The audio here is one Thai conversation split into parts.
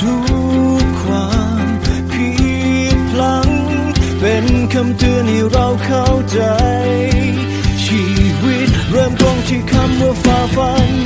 ทุกความผิดพลัง เป็นคำเตือนให้เราเข้าใจ ชีวิตเริ่มต้นที่คำว่าฝ่าฟัน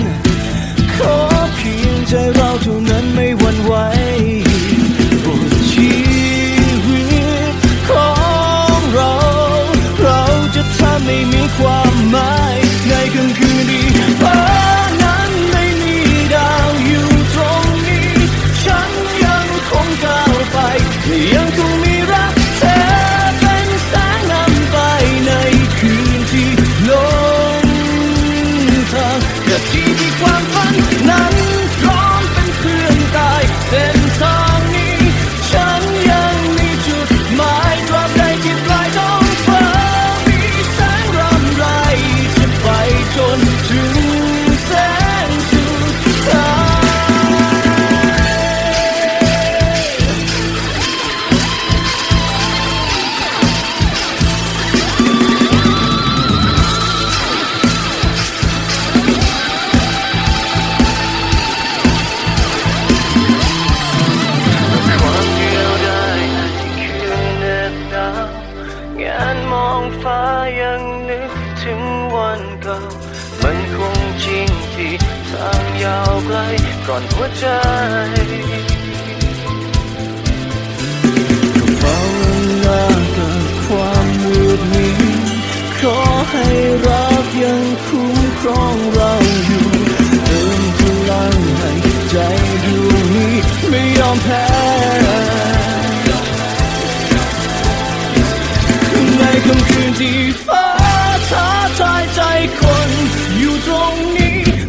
กร่อนหัวใจก็ภาวนากับความมืดมิดขอให้รักยังคุ้มครองเราอยู่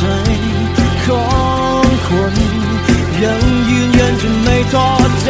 ใจของคน ยังยืนยันจนไม่ทอดใจ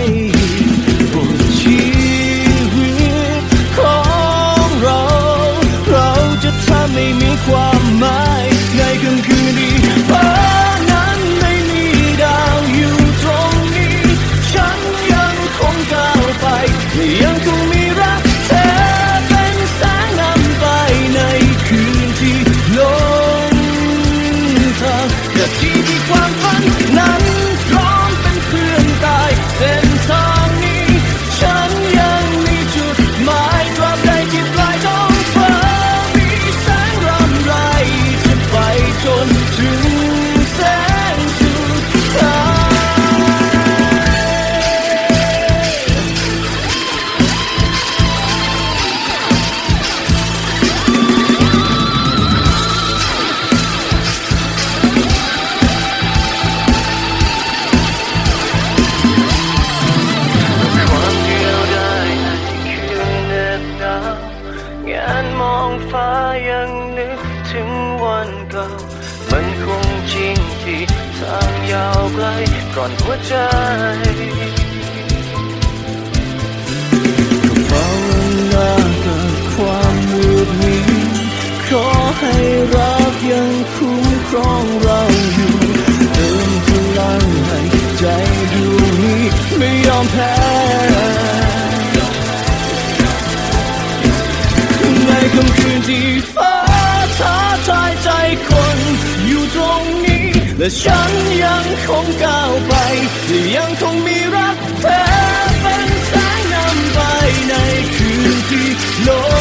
ก่อนหัวใจภาวนาเกิดความมืดมิดขอให้รักยังคุ้มครอง และฉันยังคงก้าวไปและยังคงมีรักเธอเป็นแสงนำไปในคืนที่โลก